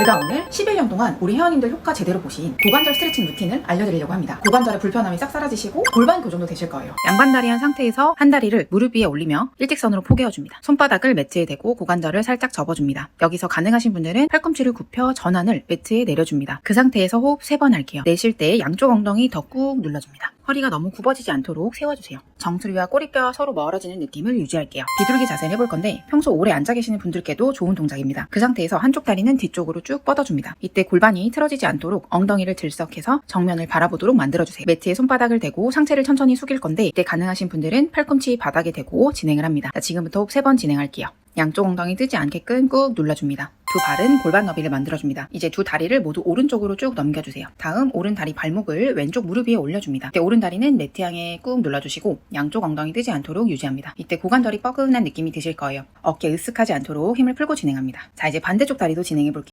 제가 오늘 11년 동안 우리 회원님들 효과 제대로 보신 고관절 스트레칭 루틴을 알려드리려고 합니다. 고관절의 불편함이 싹 사라지시고 골반 교정도 되실 거예요. 양반다리 한 상태에서 한 다리를 무릎 위에 올리며 일직선으로 포개어줍니다. 손바닥을 매트에 대고 고관절을 살짝 접어줍니다. 여기서 가능하신 분들은 팔꿈치를 굽혀 전환을 매트에 내려줍니다. 그 상태에서 호흡 3번 할게요. 내쉴 때 양쪽 엉덩이 더 꾹 눌러줍니다. 허리가 너무 굽어지지 않도록 세워주세요. 정수리와 꼬리뼈와 서로 멀어지는 느낌을 유지할게요. 비둘기 자세를 해볼 건데 평소 오래 앉아 계시는 분들께도 좋은 동작입니다. 그 상태에서 한쪽 다리는 뒤쪽으로 쭉 뻗어줍니다. 이때 골반이 틀어지지 않도록 엉덩이를 들썩해서 정면을 바라보도록 만들어주세요. 매트에 손바닥을 대고 상체를 천천히 숙일 건데 이때 가능하신 분들은 팔꿈치 바닥에 대고 진행을 합니다. 자, 지금부터 호흡 3번 진행할게요. 양쪽 엉덩이 뜨지 않게끔 꾹 눌러줍니다. 두 발은 골반 너비를 만들어줍니다. 이제 두 다리를 모두 오른쪽으로 쭉 넘겨주세요. 다음 오른 다리 발목을 왼쪽 무릎 위에 올려줍니다. 이때 오른 다리는 매트 향해 꾹 눌러주시고 양쪽 엉덩이 뜨지 않도록 유지합니다. 이때 고관절이 뻐근한 느낌이 드실 거예요. 어깨 으쓱하지 않도록 힘을 풀고 진행합니다. 자 이제 반대쪽 다리도 진행해 볼게요.